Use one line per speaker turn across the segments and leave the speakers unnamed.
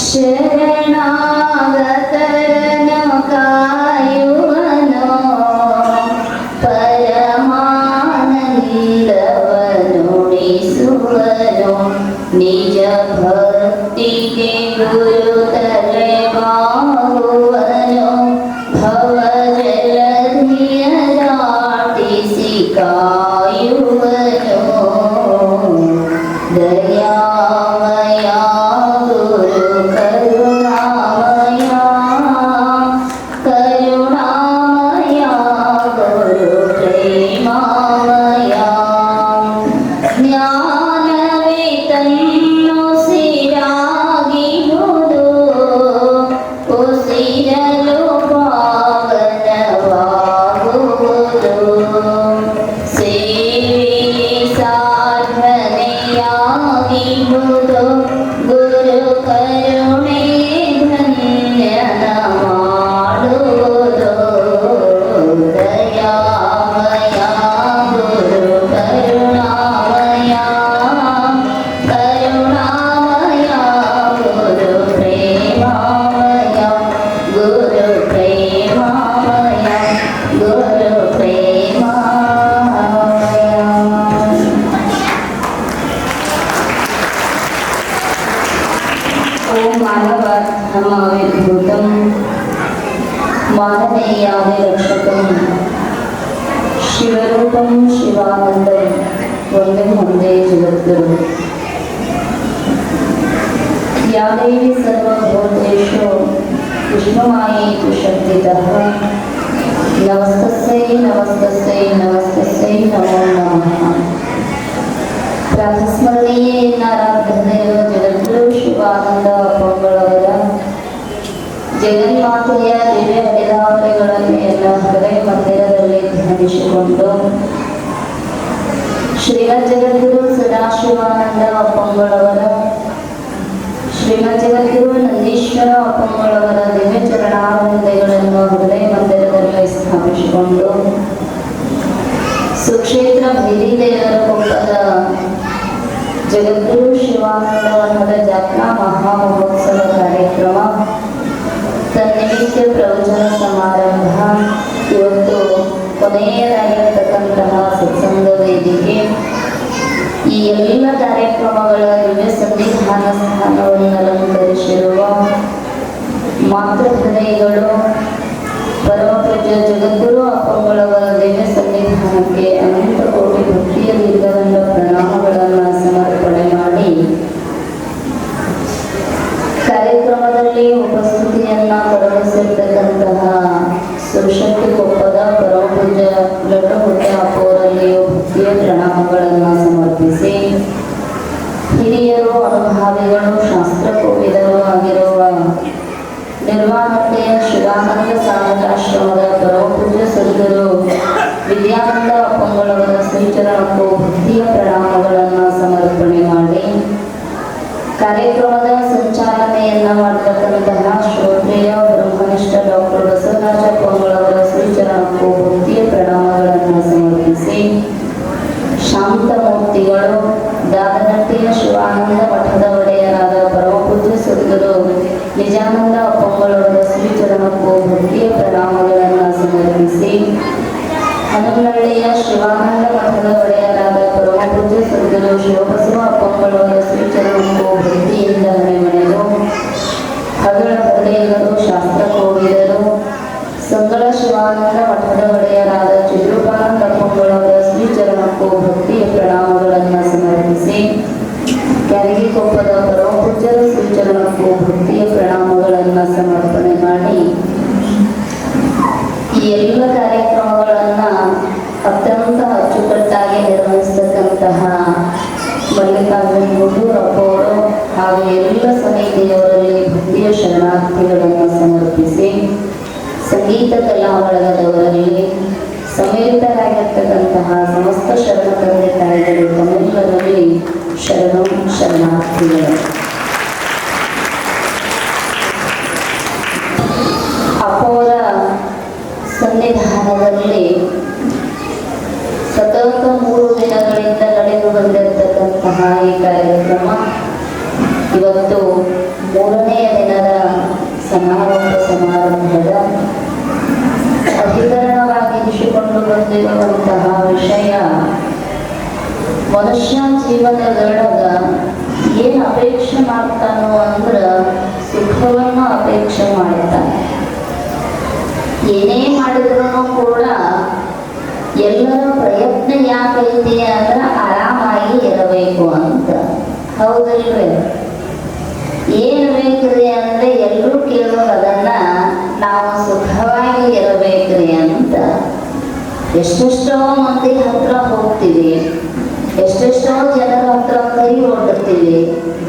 ശരണ ಮಾನವೇಯಾವಿರಕ್ಷಕಂ ಶಿವರೂಪಂ ಶಿವಾನಂದಂ ಒಂದೇ ಒಂದೇ ಜಗದ್ಗುರು या देवी सर्वभूतेषु विष्णुमायेतु शक्तितः नमस्तस्यै नमस्तस्यै नमस्तस्यै नमो नमः ಪ್ರಾತಸ್ಮರಣೀಯೇ ನಾರಾಧನೆಯ ಜಗದ್ಗುರು ಶಿವಾನಂದ ಪೊಂಗಳವರ ಜಗನ್ಮಾತೆಯ ಹರಿದಾವರೆಗಳನ್ನು ಎಲ್ಲ ಹೃದಯ ಮಂದಿರದಲ್ಲಿ ಧ್ಯಾನಿಸಿಕೊಂಡು ಶ್ರೀಮದ್ ಜಗದ್ಗುರು ಸದಾಶಿವಾನಂದ ಅಪ್ಪಂಗಳವರ ಶ್ರೀಮದ್ ಜಗದ್ಗುರು ನಂದೀಶ್ವರ ಅಪ್ಪಂಗಳವರ ದಿವ್ಯ ಚರಣಾನಂದಗಳನ್ನು ಹೃದಯ ಮಂದಿರದಲ್ಲಿ ಸ್ಥಾಪಿಸಿಕೊಂಡು ಸುಕ್ಷೇತ್ರ ಬಿರಿದೇವರ ಕೊಪ್ಪದ ಜಗದ್ಗುರು ಶಿವಾನಂದ ಮಠದ ಜಾತ್ರಾ ಮಹಾಮಹೋತ್ಸವ ಕಾರ್ಯಕ್ರಮ ತನ್ನಿಮಿತ್ತ ಪ್ರವಚನ ಸಮಾರಂಭ. ಇವತ್ತು ಕೊನೆಯದಾಗಿರ್ತಕ್ಕಂತಹ ಸತ್ಸಂಗ ವೇದಿಕೆ. ಈ ಎಲ್ಲ ಕಾರ್ಯಕ್ರಮಗಳ ದಿವ್ಯ ಸಂವಿಧಾನ ಸ್ಥಾನವನ್ನು ಅಲಂಕರಿಸಿರುವ ಮಾತೃ ಹೃದಯಗಳು ಪರಮ ಪೂಜ್ಯ ಜಗದ್ಗುರು ಅಪ್ಪಂಗಳವರ ದಿವ್ಯ ಸನ್ನಿಧಾನಕ್ಕೆ ಅನಂತ ಕೋಟಿ ಭಕ್ತಿಯ ದೀರ್ಘದಂಡ ಪ್ರಣಾಮಗಳನ್ನು ಸಮರ್ಪಣೆ ಮಾಡಿ ಕಾರ್ಯಕ್ರಮದಲ್ಲಿ ಉಪಸ್ಥಿತಿಯನ್ನ ಕರುಣಿಸಿರ್ತಕ್ಕಂತಹ ಸುಶಕ್ತಿ ಕೊಪ್ಪದ ಪರಮ ಪೂಜ್ಯ ಲಡ್ಡು ಹುಟ್ಟೆ ಅಪ್ಪವರಲ್ಲಿಯೂ ಭಕ್ತಿಯ ಪ್ರಣಾಮಗಳನ್ನು ಸಮರ್ಪಿಸಿ ಹಿರಿಯರು ಅನುಭಾವಿಗಳು ಶಾಸ್ತ್ರ ಕೋವಿದರು ಆಗಿರುವ ನಿರ್ವಾಣತೆಯ ಶಿವಾನಂದ ಸಾಗರಾಶ್ರಮದ ಪರಮ ಪೂಜ್ಯ ಸದ್ಗುರು ವಿದ್ಯಾನಂದ ಅಪ್ಪಂಗಳವರ ಶ್ರೀಚರಣಕ್ಕೂ ಭಕ್ತಿಯ ಪ್ರಣಾಮಗಳನ್ನು ಸಮರ್ಪಣೆ ಮಾಡಿ ಕಾರ್ಯಕ್ರಮದ ಸಂಚಾಲನೆಯನ್ನ ಮಾಡತಕ್ಕಂತಹ ಶ್ರೋತ್ರಿಯ ಬ್ರಹ್ಮನಿಷ್ಠ ಡಾಕ್ಟರ್ ಬಸವರಾಜ ಪೊಂಗಳವರ ಶ್ರೀಚರಣಕ್ಕೂ ಭಕ್ತಿಯ ಪ್ರಣಾಮಗಳನ್ನು ಸಮರ್ಪಿಸಿ ಶಾಂತಮೂರ್ತಿಗಳು ದಾದನಟ್ಟಿಯ ಶಿವಾನಂದ ಮಠದ ಒಡೆಯರಾದ ಪರಮಪೂಜ್ಯ ಸದ್ಗುರು ನಿಜಾನಂದ ಅಪ್ಪಂಗಳವರ ಶ್ರೀಚರಣಕ್ಕೂ ಭಕ್ತಿಯ ಪ್ರಣಾಮಗಳನ್ನು ಸಮರ್ಪಿಸಿ ಹನುಮನಹಳ್ಳಿಯ ಶಿವಾನಂದ ಮಠದ ಒಡೆಯರಾದ ಪರಮಪೂಜ್ಯ ಸದ್ಗುರು ಶಿವಬಸವ ಅಪ್ಪಂಗಳವರ ಶ್ರೀಚರಣಕ್ಕೂ ಭಕ್ತಿಯಿಂದ ಹಣೆಮಣೆದು ಹಗಳ ಹೃದಯಗಳು ಶಾಸ್ತ್ರ ಕೋವಿದರು ಸಂಗಳ ಶಿವಾನಂದ ಮಠದ ಒಡೆಯರಾದ ಚಿದ್ರೂಪಾನಂದ ಅಪ್ಪಂಗಳವರ ಶ್ರೀಚರಣಕ್ಕೂ ಭಕ್ತಿಯ ಪ್ರಣಾಮಗಳನ್ನು ಸಮರ್ಪಿಸಿ ಕ್ಯಾರಿಗೆಕೊಪ್ಪದ ಪರಮಪೂಜ್ಯರ ಶ್ರೀಚರಣಕ್ಕೂ ಭಕ್ತಿಯ ಪ್ರಣಾಮಗಳನ್ನು ಸಮರ್ಪಣೆ ಮಾಡಿ ಈ ಎಲ್ಲ ಕಾರ್ಯಕ್ರಮಗಳನ್ನ ಅತ್ಯಂತ ಅಚ್ಚುಕಟ್ಟಾಗಿ ನಿರ್ವಹಿಸತಕ್ಕಂತಹ ಮಲ್ಲಿಕಾರ್ಜುನ ಗುಂಡೂರಪ್ಪ ಅವರು ಹಾಗೂ ಎಲ್ಲ ಸಮಿತಿಯವರಲ್ಲಿ ಭಕ್ತಿಯ ಶರಣಾರ್ಥಿಗಳನ್ನು ಸಮರ್ಪಿಸಿ ಸಂಗೀತ ಕಲಾ ಬಳಗದವರಲ್ಲಿ ಸಮೇತರಾಗಿರ್ತಕ್ಕಂತಹ ಸಮಸ್ತ ಶರಣ ತಂದೆ ತಾಯಿಗಳು ತಮ್ಮೆಲ್ಲರಲ್ಲಿ ಶರಣು ಶರಣಾರ್ಥಿಗಳು ಅಪ್ಪವರ ಸನ್ನಿಧಾನದಲ್ಲಿ ಸತತ ಮೂರು ದಿನಗಳಿಂದ ನಡೆದು ಬಂದಿರತಕ್ಕಂತಹ ಈ ಕಾರ್ಯಕ್ರಮ ಇವತ್ತು ಮೂರನೆಯ ಸಮಾರೋಪ ಸಮಾರಂಭದ ಅಧಿಕರಣವಾಗಿರಿಸಿಕೊಂಡು ಬಂದಿರುವಂತಹ ವಿಷಯ ಮನುಷ್ಯ ಜೀವನದೊಳಗ ಏನು ಅಪೇಕ್ಷೆ ಮಾಡ್ತಾನೋ ಅಂದ್ರೆ ಸುಖವನ್ನು ಅಪೇಕ್ಷೆ ಮಾಡ್ತಾನೆ. ಏನೇ ಮಾಡಿದ್ರು ಕೂಡ ಎಲ್ಲರ ಪ್ರಯತ್ನ ಯಾಕೈತಿ ಅಂದ್ರೆ ಆರಾಮಾಗಿ ಇರಬೇಕು ಅಂತ. ಹೌದಲ್ವೇ? ಏನು ಬೇಕ್ರಿ ಅಂದ್ರೆ ಎಲ್ಲರೂ ಕೇಳೋದನ್ನ ನಾವು ಸುಖವಾಗಿ ಇರಬೇಕ್ರಿ ಅಂತ. ಎಷ್ಟೆಷ್ಟೋ ಮಂದಿ ಹತ್ರ ಹೋಗ್ತೀವಿ, ಎಷ್ಟೆಷ್ಟೋ ಜನರ ಹತ್ರ ಕೈ ಒಡ್ಡುತ್ತೀವಿ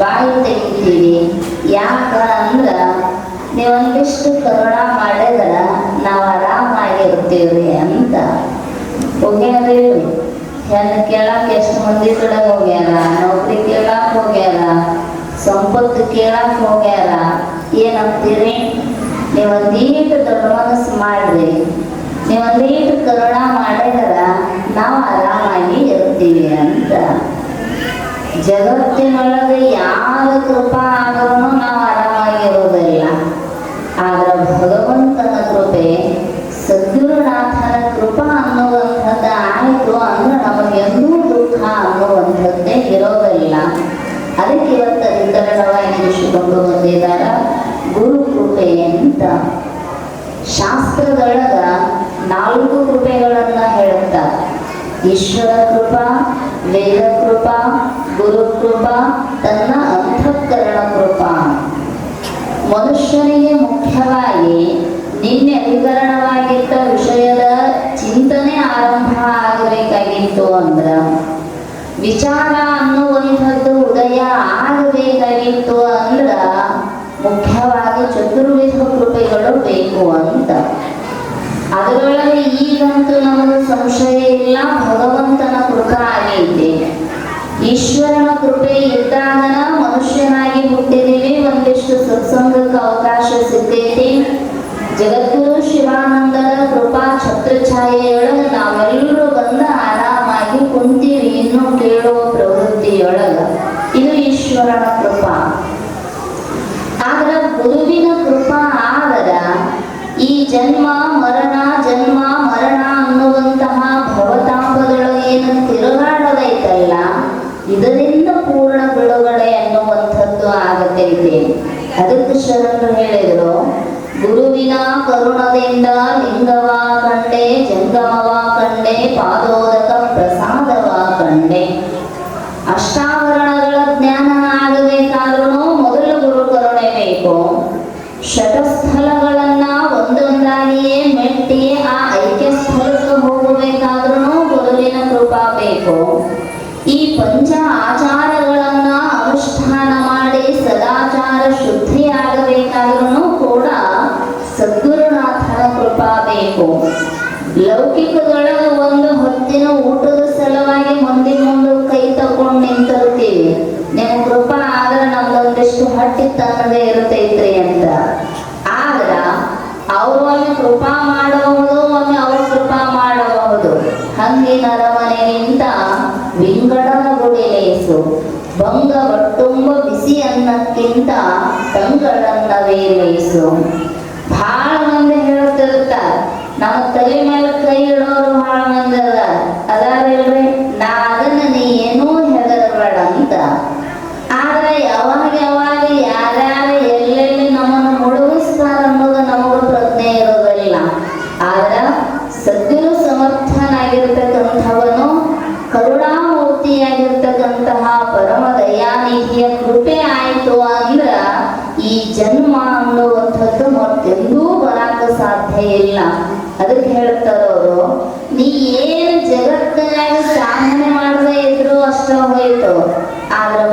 ಬಾಯಿ ತೆಗಿತೀವಿ. ಯಾಕ ಅಂದ್ರ ನೀವೊಂದಿಷ್ಟು ಕರುಣ ಮಾಡಿದ್ರ ನಾವು ಆರಾಮಾಗಿರ್ತೀವ್ರಿ ಅಂತ. ಹೋಗ್ಯಾರ ಹೆಣ್ಣು ಕೇಳಕ್ ಎಷ್ಟು ಮಂದಿ ಕಡೆ ಹೋಗ್ಯಾರ, ನೌಕರಿ ಕೇಳಕ್ ಹೋಗ್ಯಾರ ಸಂಪತ್ತು ಕೇಳಕ್ ಹೋಗ್ಯಾರ, ಏನಂತೀರಿ? ನೀವೊಂದೀಟು ದೊಡ್ಡ ಮನಸ್ಸು ಮಾಡ್ರಿ. ನೀವೊಂದೀಟು ಕರುಣ ಮಾಡಿದ್ರ ನಾವು ಆರಾಮಾಗಿ ಇರ್ತೀವಿ ಅಂತ. ಜಗತ್ತಿನೊಳಗೆ ಯಾವ ಕೃಪಾ ಆದ್ರೂ ನಾವು ಆರಾಮಾಗಿರೋದಿಲ್ಲ ಆದ್ರೆ ಭಗವಂತನ ಕೃಪೆ, ಸದ್ಗುರುನಾಥನ ಕೃಪಾ ಅನ್ನುವಂಥದ್ದು ಆಯಿತು ಅಂದ್ರೆ ನಮಗೆಂದೂ ದುಃಖ ಅನ್ನುವಂಥದ್ದೇ ಇರೋದಿಲ್ಲ. ಅದಕ್ಕೆ ಇವತ್ತು ಅಧಿಕರಣವಾಗಿರಿಸಿಕೊಂಡು ಬಂದಿದ್ದಾರ ಅಂತ ಶಾಸ್ತ್ರದೊಳಗ ನಾಲ್ಕು ಕೃಪೆಗಳನ್ನ ಹೇಳುತ್ತಾರೆ ಈಶ್ವರ ಕೃಪಾ, ವೇದ ಕೃಪಾ, ಗುರು ಕೃಪಾ, ತನ್ನ ಅಂತಃಕರಣ ಕೃಪಾ. ಮನುಷ್ಯನಿಗೆ ಮುಖ್ಯವಾಗಿ ನಿನ್ನೆ ಅಧಿಕರಣವಾಗಿದ್ದ ವಿಷಯದ ಚಿಂತನೆ ಆರಂಭ ಆಗಬೇಕಾಗಿತ್ತು ಅಂದ್ರ ವಿಚಾರ ಅನ್ನುವಂಥದ್ದು ಉದಯ ಆಗಬೇಕಾಗಿತ್ತು ಅಂದ್ರ ಮುಖ್ಯವಾಗಿ ಚತುರ್ವಿಧ ಕೃಪೆಗಳು ಬೇಕು ಅಂತ. ಅದರೊಳಗೆ ಈಗಂತೂ ನಮಗೆ ಸಂಶಯ ಇಲ್ಲ, ಭಗವಂತನ ಕೃಪಾ ಆಗೈತೆ. ಈಶ್ವರನ ಕೃಪೆ ಇದ್ದಾಗನ ಮನುಷ್ಯನಾಗಿ ಹುಟ್ಟಿದೀವಿ ಒಂದಿಷ್ಟು ಸತ್ಸಂಗಕ್ಕೆ ಅವಕಾಶ ಸಿಗ್ತೈತಿ ಜಗದ್ಗುರು ಶಿವಾನಂದರ ಕೃಪಾ ಛತ್ರಛಾಯೆಯೊಳಗೆ ನಾವೆಲ್ಲರೂ ಜನ್ಮ, ಮರಣ ಜನ್ಮ, ಮರಣ ಅನ್ನುವಂತಹ ಭವತಾಂಬಗಳು ಏನು ತಿರುಗಾಡೋದೈತಲ್ಲ, ಇದರಿಂದ ಪೂರ್ಣ ಬಿಡುಗಡೆ ಅನ್ನುವಂಥದ್ದು ಆಗತೈತೆ ಅದಕ್ಕೆ ಶರಣರು ಹೇಳಿದರು, ಗುರುವಿನ ಕರುಣದಿಂದ ಲಿಂಗವಾ ಕಂಡೆ, ಜಂಗಮವಾ ಕಂಡೆ, ಪಾದೋದಕ ಪ್ರಸಾದವಾ ಕಂಡೆ. ಅಷ್ಟಾವರಣಗಳ ಹಂಗಿನ ಅರಮನೆಗಿಂತ ವಿಂಗಡನ ಗುಡಿ ಭಂಗ ಬಟ್ಟುಂಬ ಬಿಸಿ ಅನ್ನಕ್ಕಿಂತ ತಂಗಳನ್ನವೇ ಲೇಸು ಬಹಳ ಮಂದಿ ಹೇಳುತ್ತಿರುತ್ತಾರೆ, ನಮ್ಮ ತಲೆ ಮೇಲೆ ಕೈ ಇಡೋರು ಬಹಳ ಮಂದಿ ಅದ ಅದಾರಿಲ್ರಿ ಏನು ಜಗತ್ತಿನಾಗ ಸಾಧನೆ ಮಾಡದೇ ಇದ್ರು ಅಷ್ಟ ಹೋಯ್ತು ಆದ್ರೆ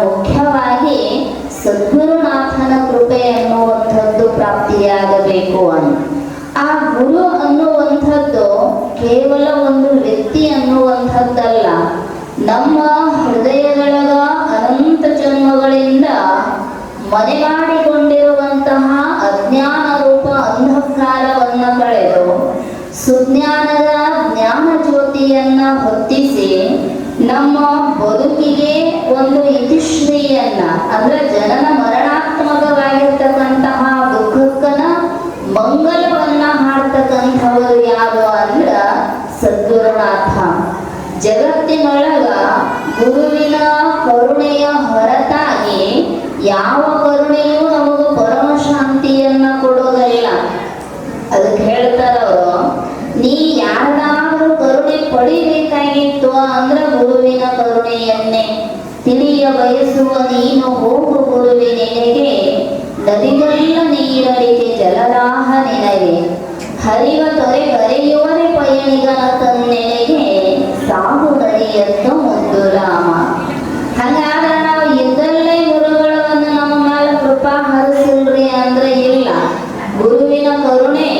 ಕರುಣೆ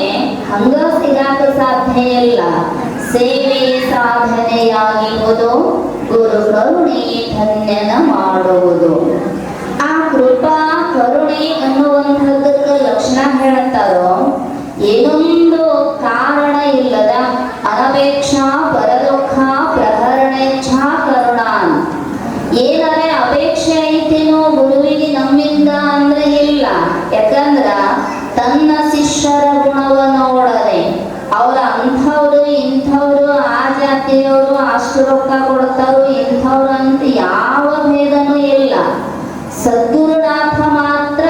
ಹಂಗ ಸಿಗಾಕ ಸಾಧ್ಯ ಇಲ್ಲ ಸೇವೆ ಸಾಧನೆಯಾಗಿರುವುದು ಗುರು ಕರುಣೆ ಧನ್ಯನ ಮಾಡುವುದು. ಆ ಕೃಪಾ, ಕರುಣೆ ಅನ್ನುವಂಥದ್ದಕ್ಕೆ ಲಕ್ಷಣ ಹೇಳ್ತಾರೋ, ಏನೊಂದು ಕಾರಣ ಇಲ್ಲದ ಅನಪೇಕ್ಷಾ ಪರದುಃಖ ಪ್ರಹರಣೇಚ್ಛಾ ಕರುಣಾನ್ ಏನಾರೆ ಅಪೇಕ್ಷೆ ಐತೇನೋ ಗುರುವಿಗೆ ನಮ್ಮಿಂದ ಅಂದ್ರೆ ಇಲ್ಲ ಯಾಕಂದ್ರ ತನ್ನ ಶಿಷ್ಯರ ಗುಣವ ನೋಡದೆ ಅವ್ರ ಅಂಥವ್ರು ಇಂಥವ್ರು ಆ ಜಾತಿಯವರು ಅಷ್ಟು ರೊಕ್ಕ ಕೊಡ್ತಾರೋ ಇಂಥವ್ರು ಯಾವ ಭೇದನೂ ಇಲ್ಲ. ಸದ್ಗುರುನಾಥ ಮಾತ್ರ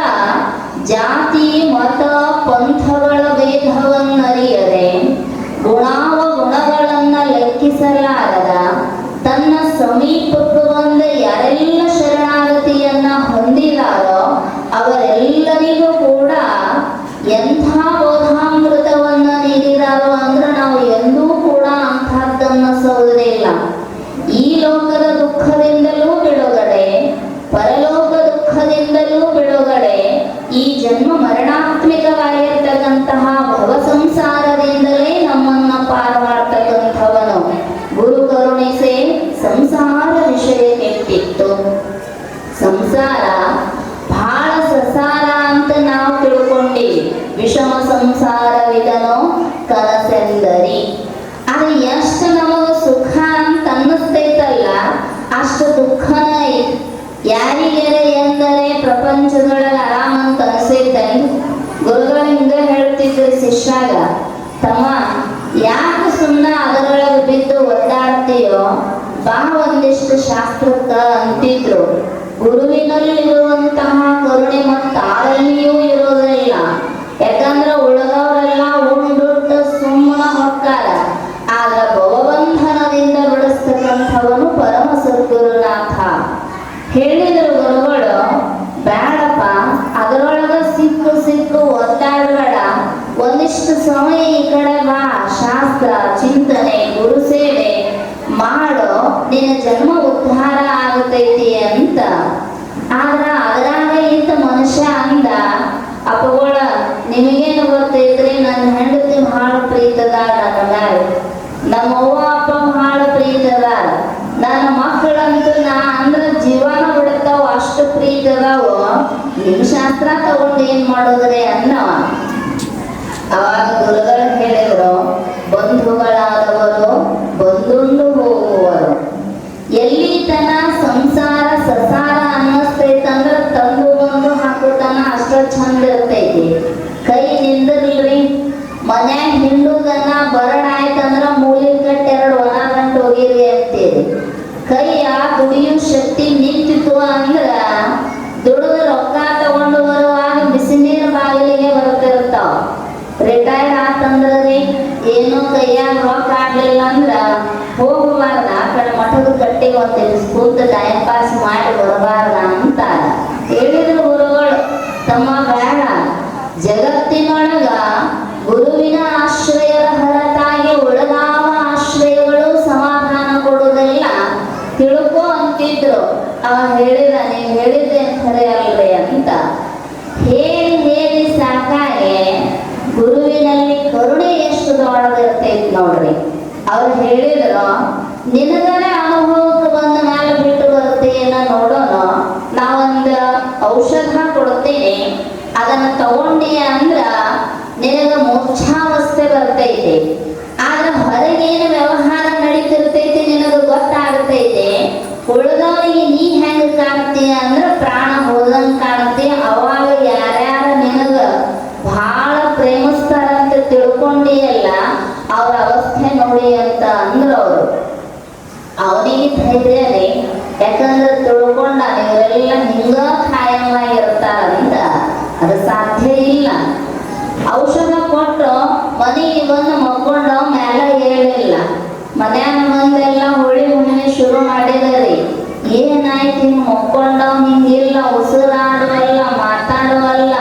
ಜಾತಿ ಮತ ಪಂಥಗಳ ಭೇದವನ್ನರಿಯದೆ ಗುಣಾವ ಗುಣಗಳನ್ನ ಲೆಕ್ಕಿಸಲಾರದ ತನ್ನ ಸಮೀಪಕ್ಕೆ ಬಂದ ಯಾರೆಲ್ಲ ಶರಣಾಗತಿಯನ್ನ ಹೊಂದಿದಾರೋ ಅವರೆಲ್ಲರಿಗೂ ಕೂಡ ಎಂಥ ಬೋಧಾಮೃತವನ್ನ ನೀಡಿದಾರೋ ಅಂದ್ರೆ ನಾವು ಎಂದೂ ಕೂಡ ಅಂಥದ್ದನ್ನ ಸೋದರಿಲ್ಲ ಈ ಲೋಕದ ದುಃಖದಿಂದಲೂ ಬಿಡುಗಡೆ ಪರಲೋಕ ದುಃಖದಿಂದಲೂ ಬಿಡುಗಡೆ ಈ ಜನ್ಮ ಮರಣಾತ್ಮಕವಾಗಿರ್ತಕ್ಕಂತಹ ಭವ ಸಂಸಾರದಿಂದಲೇ ನಮ್ಮನ್ನ ಪಾರು ಮಾಡ್ತಕ್ಕಂಥವನು ಗುರು ಕರುಣಿಸೆ ಸಂಸಾರ ವಿಷಯ ಕೆಟ್ಟಿತ್ತು ಸಂಸಾರ ಬಹಳ ಸಸಾರ ಅಂತ ನಾವು ತಿಳ್ಕೊಂಡಿವಿ ವಿಷಮ ಸಂಸಾರವಿದನೋ ಕನಸೆಂದರಿ ಆದ್ರೆ ಎಷ್ಟು ನಮಗ ಸುಖ ಅಂತ ಅನ್ನಿಸ್ತೈತಲ್ಲ ಅಷ್ಟು ದುಃಖನ ಯಾರಿಗೆರೆ ಎಂದರೆ ಪ್ರಪಂಚದೊಳಗೆ ಆರಾಮ ಅಂತ ಅನಿಸೈತೆ ಗುರುಗಳ ಹಿಂದೆ ಹೇಳ್ತಿದ್ರು ಶಿಷ್ಯಾಗ, ತಮ್ಮ, ಯಾಕೆ ಸುಮ್ಮನೆ ಅದರೊಳಗೆ ಬಿದ್ದು ಒದ್ದಾಡ್ತೀಯೋ? ಬಾ ಒಂದಿಷ್ಟು ಶಾಸ್ತ್ರಕ್ಕ ಅಂತಿದ್ರು. ಗುರುವಿನಲ್ಲಿರುವಂತಹ ಕರುಣೆ ಮತ್ತು ಆಳಲ್ಲಿಯೂ ಸಮಯ ಈ ಕಡೆ ಬಾ ಶಾಸ್ತ್ರ, ಚಿಂತನೆ, ಗುರು ಸೇವೆ, ಮಾಡೋ, ನಿನ್ನ ಜನ್ಮ ಉದ್ಧಾರ ಆಗತೈತಿ ಅಂತ. ಆದ್ರ ಅದರಾಗ ಇಂತ ಮನುಷ್ಯ ಅಂದ ಅಪಗೋಳ ನಿಮಗೇನು ಗೊತ್ತೈತ್ರಿ? ನನ್ನ ಹೆಂಡತಿ ಬಹಳ ಪ್ರೀತದ ನನ್ನ ನಮ್ಮ ಅವ್ವ ಅಪ್ಪ ಬಹಳ ಪ್ರೀತದ. ನನ್ನ ಮಕ್ಕಳಂತೂ ನಾ ಅಂದ್ರ ಜೀವನ ಬಿಡ್ತಾವ, ಅಷ್ಟು ಪ್ರೀತದಾವು. ನಿಮ್ ಶಾಸ್ತ್ರ ತಗೊಂಡು ಏನ್ ಮಾಡೋದ್ರಿ? ಅನ್ನವ. ಅವಾಗ ಗುರುಗಳು ಹೇಳಿದ್ರು ಬಂಧುಗಳಾದವರು ಬಂದುಂಡು ಹೋಗುವರು ಎಲ್ಲಿ ತನ ಸಂಸಾರ ಸಸಾರ ಅನ್ನಿಸ್ತೈತಂದ್ರ ತಂದು ಬಂದು ಹಾಕುತನ ಅಷ್ಟ ಚಂದ ಇರ್ತೈತಿ ಕೈ ನಿಂದಿರ್ಲ್ರಿ ಮನ್ಯಾಗ ಹಿಂಡುದನ್ನ ಬರಣ ಆಯ್ತಂದ್ರ ಮೂಲಿನ ಕಟ್ಟಿ ಎರಡು ಒಣ ಗಂಟು ಹೋಗಿರಿ ಅಂತೀರಿ ಕೈಯ ದುಡಿಯೋ ಶಕ್ತಿ ನಿಂತಿತು ಅಂದ್ರ ದುಡಿದ ರೊಕ್ಕ ತಗೊಂಡು ಬರುವಾಗ ಬಿಸಿ ನೀರು ಬಾಗಿಲಿಗೆ ಬರ್ತಿರ್ತಾವ ರಿಟೈರ್ ಆತಂದ್ರಿ ಏನೋ ಕೈಯಾಗ ರೊಕ್ಕ ಆಡ್ಲಿಲ್ಲ ಅಂದ್ರ ಹೋಗಬಾರ್ದ ಆ ಕಡೆ ಮಠದ ಕಟ್ಟಿಗೆ ಒಂದು ಕೂತು ಟೈಮ್ ಪಾಸ್ ಮಾಡಿ ಬರಬಾರ್ದ ಅಂತ ಹೇಳಿದ್ರು ಗುರುಗಳು, ತಮ್ಮ ಬೇಡ ಜಗತ್ತಿನೊಳಗ ಗುರುವಿನ ಆಶ್ರಯದ ಹೊರತಾಗಿ ಒಳಗಾವ ಆಶ್ರಯಗಳು ಸಮಾಧಾನ ಕೊಡುವುದಿಲ್ಲ. ತಿಳ್ಕೊ ಅಂತಿದ್ರು. ಅವ ಹೇಳಿದ ನೀವು ಹೇಳಿದ್ದೆ ಖರೆ ಅಲ್ರಿ ಅಂತ. ಹೇಳಿ ಹೇಳಿ ಸಾಕಾಗೆ ಗುರುವಿನಲ್ಲಿ ಕರುಣೆ ಎಷ್ಟು ದೊಡ್ಡದಿರ್ತೈತಿ ನೋಡ್ರಿ. ಅವ್ರು ಹೇಳಿದ್ರು ನಿನಗನೇ ಅನುಭವಕ್ಕೆ ಮೇಲೆ ಬಿಟ್ಟು ಬರ್ತೀಯನ್ನ ನೋಡೋಣ. ನಾವೊಂದು ಔಷಧ ಕೊಡ್ತೇನೆ. ಅದನ್ನ ತಗೊಂಡಿ ಅಂದ್ರ ನಿನಗ ಮೂರ್ಛಾವಸ್ಥೆ ಬರ್ತೈತಿ. ಆದ್ರ ಹೊರಗೇನು ವ್ಯವಹಾರ ನಡೀತಿರ್ತೈತಿ ನಿನಗ ಗೊತ್ತಾಗ್ತೈತಿ. ಉಳಿದವರಿಗೆ ನೀ ಹೆಂಗ್ ಕಾಣ್ತೀಯ ಅಂದ್ರ ಪ್ರಾಣ ಹೋದಂಗ್ ಕಾಣ್ತೀಯ ಅವಾಗ ಅವನಿಗೆ ಧೈರ್ಯನೇ ಯಾಕಂದ್ರೆ ತಿಳ್ಕೊಂಡ ಇವರೆಲ್ಲ ಹಿಂಗ ಖಾಯಂವಾಗಿರ್ತಾರಂತ ಅದು ಸಾಧ್ಯ ಇಲ್ಲ. ಔಷಧ ಕೊಟ್ಟು ಮನೆಗೆ ಬಂದು ಮಕ್ಕೊಂಡು ಮ್ಯಾಲ ಹೇಳಿಲ್ಲ ಮನ್ಯಾಗ ಬಂದೆಲ್ಲ ಹೋಳಿ ಹುಣ್ಣಿಮೆ ಶುರು ಮಾಡಿದ್ರಿ. ಏನಾಯ್ತು ಹಿಂಗೆ ಮಕ್ಕೊಂಡವ್ ಹಿಂಗಿಲ್ಲ ಉಸಿರಾಡುವಲ್ಲ ಮಾತಾಡುವಲ್ಲ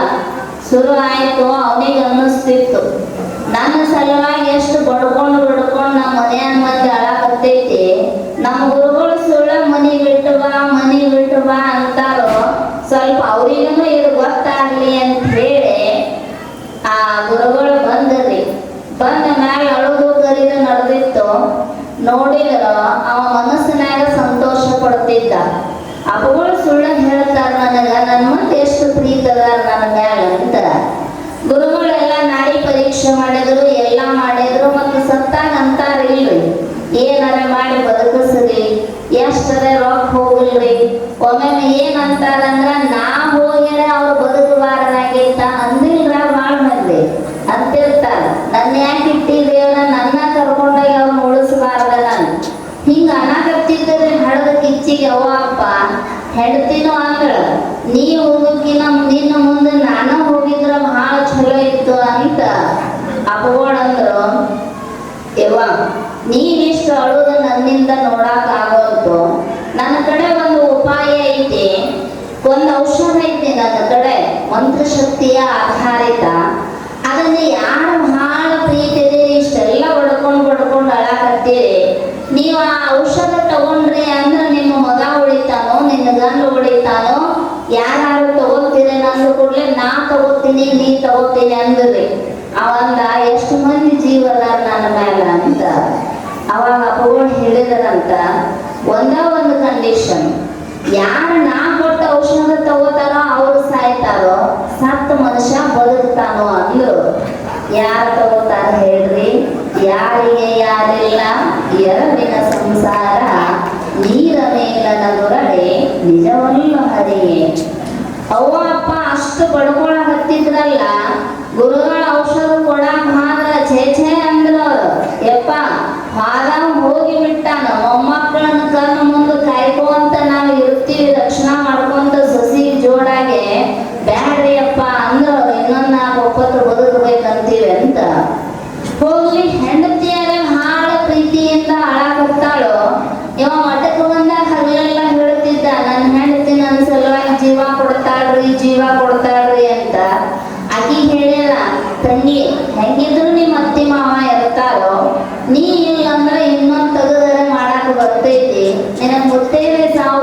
ಶುರು ಆಯ್ತು, ಅವನಿಗೆ ಅನ್ನಿಸ್ತಿತ್ತು. ನನ್ನ ಸಲುವಾಗಿ ಎಷ್ಟು ಬಡ್ಕೊಂಡು ಬಡ್ಕೊಂಡು ನಮ್ಮ ಮನೆಯ ಮಧ್ಯ ಅವ್ರಿಗೂ ಇದು ಗೊತ್ತಾಗ್ಲಿ ಅಂತ ಹೇಳಿ ಆ ಗುರುಗಳು ಬಂದ್ರಿ. ಬಂದ ಮ್ಯಾಲ ಅಳುದು ಗರಿದು ನಡೆದಿತ್ತು. ನೋಡಿದ್ರ ಅವ ಮನಸ್ಸಿನಾಗ ಸಂತೋಷ ಪಡ್ತಿದ್ದ ಅವುಗಳು ಸುಳ್ಳ ಹೇಳ್ತಾರ ನನಗ ನನ್ನ ಮುಂದೆ ಎಷ್ಟು ಪ್ರೀತಿ ನನ್ನ ಮ್ಯಾಲ ಅಂತ ಗುರುಗಳೆಲ್ಲ ನಾಡಿ ಪರೀಕ್ಷೆ ಮಾಡಿದ್ರು, ಎಲ್ಲ ಮಾಡಿದ್ರು, ಮತ್ತು ಸತ್ತಾಗ ಅಂತಾರ ಇಲ್ರಿ. ಏನಾರ ಮಾಡಿ ಬದುಕಿಸ್ರಿ ಎಷ್ಟರ ರೊಕ್ಕ ಹೋಗಿಲ್ರಿ ಒಮ್ಮೆ ಏನ್ ಅಂತಾರಂದ್ರ ನಾ ಹೋಗ್ಯಾರ ಅವ್ರು ಅಂತ ಅಂದಿಲ್ರ ಬಾಳ ಮಂದಿ. ಅಂತಿರ್ತಾರ. ನನ್ನ ಯಾಕೆ ಇಟ್ಟಿದೇವ್ರ ನನ್ನ ಕರ್ಕೊಂಡೋಗಿ ಅವ್ನ ಉಳಿಸಬಾರ್ದಲ್ಲ ಹಿಂಗ ಕಟ್ಟಿದ್ದರೆ ಹಡದ ಕಿಚ್ಚಿಗೆ ಅವ್ವ ಅಪ್ಪ. ಹೆಡ್ತಿನೋ ಅಂದ್ರ ನೀ ಹೋಗಕ್ಕಿನ ನಿನ್ನ ಮುಂದೆ ನಾನ ಹೋಗಿದ್ರ ಬಹಳ ಚಲೋ ಇತ್ತು ಅಂತ ಅಪಗೋಳಂದ್ರು ಯವ್ವ ನೀನಿಷ್ಟು ಅಳುದು ನನ್ನಿಂದ ನೋಡಕ್ ಆಗೋಲ್ತು ನನ್ನ ಕಡೆ ಒಂದು ಉಪಾಯ ಐತಿ ಒಂದು ಔಷಧ ಐತಿ ನನ್ನ ಕಡೆ ಮಂತ್ರಶಕ್ತಿಯ ಆಧಾರಿತ. ಅದನ್ನ ಯಾರು ಬಹಳ ಪ್ರೀತಿ ಇದೀರಿ ಇಷ್ಟೆಲ್ಲ ಹೊಡ್ಕೊಂಡು ಹೊಡ್ಕೊಂಡು ಅಳಾಕತ್ತೀರಿ? ನೀವು ಆ ಔಷಧ ತಗೊಂಡ್ರಿ ಅಂದ್ರೆ ನಿಮ್ಮ ಮಗ ಉಳಿತಾನೋ ನಿನ್ನ ಗಂಡ ಉಳಿತಾನೋ ಯಾರು ತಗೋತೀರಿ ನಂದು ಕೂಡಲೇ ನಾ ತಗೋತೀನಿ, ನೀ ತಗೋತೀನಿ ಅಂದ್ರಿ. ಅವಂದ ಎಷ್ಟು ಮಂದಿ ಜೀವದ ನನ್ನ ಮ್ಯಾಲ ಅಂತ. ಅವಾಗ ಅಪ್ಪಗಳು ಹೇಳಿದರಂತ, ಒಂದ ಒಂದು ಕಂಡೀಷನ್ ಯಾರು ನಾ ಕೊಟ್ಟ ಔಷಧ ತಗೋತಾರೋ ಅವ್ರು ಸಾಯ್ತಾರೋ? ಸತ್ತ ಮನುಷ್ಯ ಬದುಕ್ತಾನೋ ಅದು ಯಾರು ತಗೋತಾರ ಹೇಳ್ರಿ? ಯಾರಿಗೆ ಯಾರಿಲ್ಲ? ಎರವಿನ ಸಂಸಾರ ನೀರ ಮೇಲನ ನುರಡೆ ನಿಜವಲ್ಲ ಹದೆಯೇ ಅವ್ವ, ಅಪ್ಪ, ಅಷ್ಟು ಬಡ್ಕೊಳ ಹತ್ತಿದ್ರಲ್ಲ, ಗುರುಗಳ ಔಷಧ ಕೊಡ ಮಾತ್ರ ಛೇ ಛೇ ಅಂದ್ರ ಯಪ್ಪ, ಹಾದ ಹೋಗಿ ಬಿಟ್ಟಾನ? ಮೊಮ್ಮಕ್ಕಳನ್ನ ಕಣ್ಣು ಮುಂದೆ ಕಾಯ್ಕೊಂತ ನಾವು ಇರ್ತೀವಿ ರಕ್ಷಣಾ ಮಾಡ್ಕೊಂತ ಸಸಿ ಜೋಡಾಗೆ ಬ್ಯಾಡ್ರಿ ಅಪ್ಪ ಅಂದ್ರ ಅವ್ರು ಇನ್ನೊಂದ್ ನಾಲ್ಕು ಒಪ್ಪತ್ತು ಬದುಕಬೇಕಂತೀವಿ ಅಂತ ಹೋಗ್ಲಿ ಹೆಂಡತಿಯಾಗ ಬಹಳ ಪ್ರೀತಿಯಿಂದ ಹಾಳಾಗ್ತಾಳು ಇವ ಮಠಕ್ಕೆ ಬಂದಾಗ ಹಗಲೆಲ್ಲ ಹೇಳ್ತಿದ್ದ ನನ್ನ ಹೆಂಡತಿ ನನ್ನ ಸಲುವಾಗಿ ಜೀವ ಕೊಡ್ತಾಳ್ರಿ ಜೀವ ಕೊಡ್ತಾಳ್ರಿ ಅಂತ ಆಕಿ ಹೇಳಿಲ್ಲ. ತಂಗಿ, ಹೆಂಗಿದ್ರು ನಿಮ್ಮ ಅತ್ತಿ ಮಾವ ಇರ್ತಾರೋ ನೀ ಇಲ್ಲ ಅಂದ್ರೆ ಇನ್ನೊಂದ್ ತಗದರೆ ಮಾಡಾಕ ಬರ್ತೈತಿ. ನಿನ್ನ ಮುತ್ತೈದೆ ಸಾವು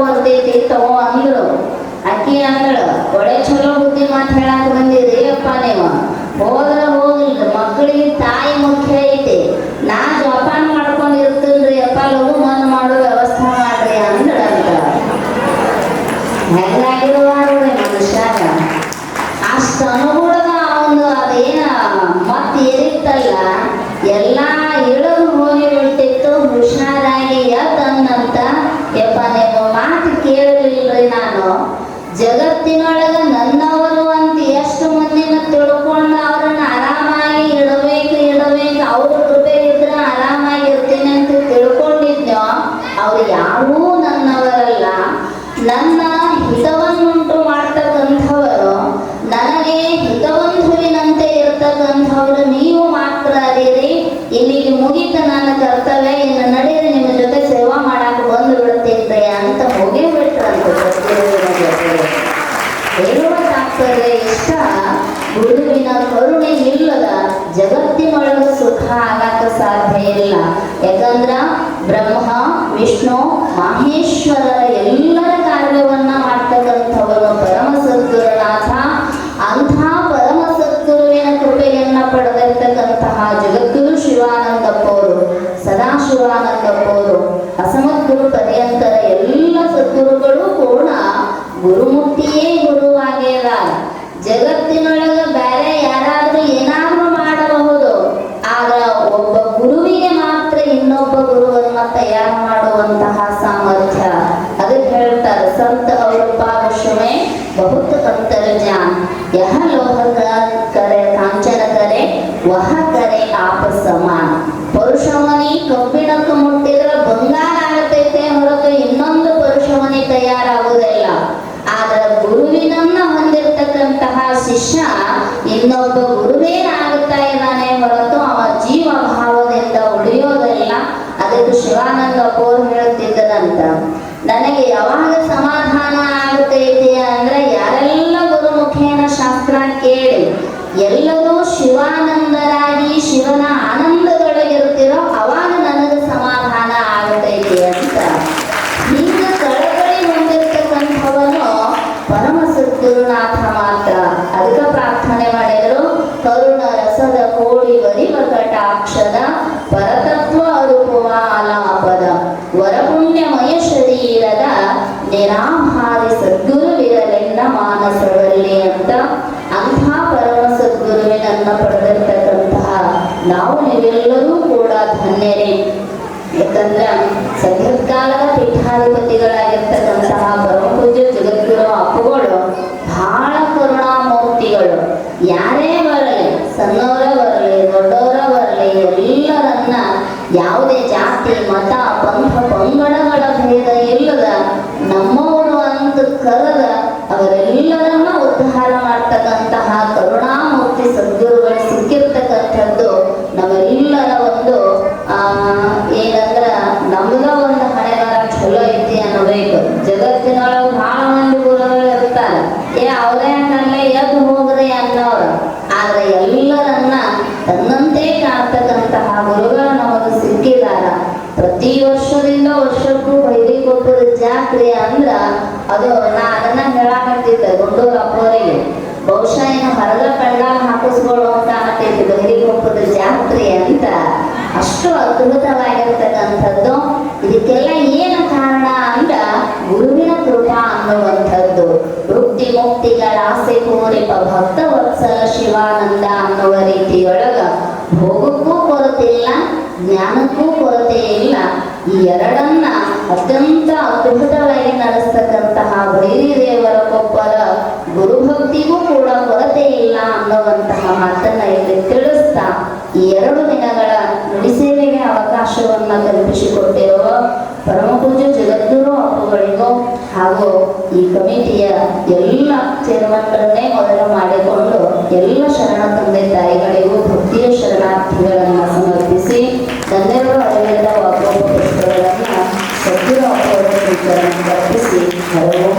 ಪುಣ್ಯಮಯ ಶರೀರದ ನಿರಾಹಾರಿ ಸದ್ಗುರುವಿರಲಿಲ್ಲ ಮಾನಸರಲ್ಲಿ ಅಂತ ಅಂಥ ಪರಮ ಸದ್ಗುರುವಿನನ್ನ ಪಡೆದಿರ್ತಕ್ಕಂತಹ ನಾವು ನೀವೆಲ್ಲರೂ ಕೂಡ ಧನ್ಯರೇ. ಪೂರಿಪ ಭಕ್ತ ವತ್ಸಲ ಶಿವಾನಂದ ಅನ್ನುವ ರೀತಿಯೊಳಗ ಭೋಗಕ್ಕೂ ಕೊರತೆ ಇಲ್ಲ ಜ್ಞಾನಕ್ಕೂ ಕೊರತೆ ಇಲ್ಲ ಈ ಎರಡನ್ನ ಅತ್ಯಂತ ಅದ್ಭುತವಾಗಿ ನಡೆಸ್ತಕ್ಕಂತಹ ಭೈರಿ ದೇವರ ಕೊಪ್ಪರ ಗುರುಭಕ್ತಿಗೂ ಕೂಡ ಕೊರತೆ ಇಲ್ಲ ಅನ್ನುವಂತಹ ಮಾತನ್ನ ಇಲ್ಲಿ ತಿಳಿಸ್ತಾ ಈ ಎರಡು ದಿನಗಳ ನುಡಿಸೇವೆಗೆ ಅವಕಾಶವನ್ನ ಕಲ್ಪಿಸಿಕೊಟ್ಟಿರುವ ಪರಮಪೂಜ್ಯ ಜಗದ್ಗುರು ಅಪ್ಪುಗಳಿಗೂ ಹಾಗೂ ಈ ಕಮಿಟಿಯ ಎಲ್ಲ ಚೇರ್ಮನ್ಗಳನ್ನೇ ಮೊದಲು ಮಾಡಿಕೊಂಡು ಎಲ್ಲ ಶರಣ ತಂದೆ ತಾಯಿಗಳಿಗೂ ಭಕ್ತಿಯ ಶರಣಾರ್ಥಿಗಳನ್ನು ಸಮರ್ಪಿಸಿ ತಂದೆಯವರು ಅರಿವಿಲ್ಲದ ವಾಗ್ರೋಪ ಪುಸ್ತಕಗಳನ್ನು ಸದ್ಗುರು ತಪ್ಪಿಸಿ ಅರ್ಪಿಸಿ ಹರವು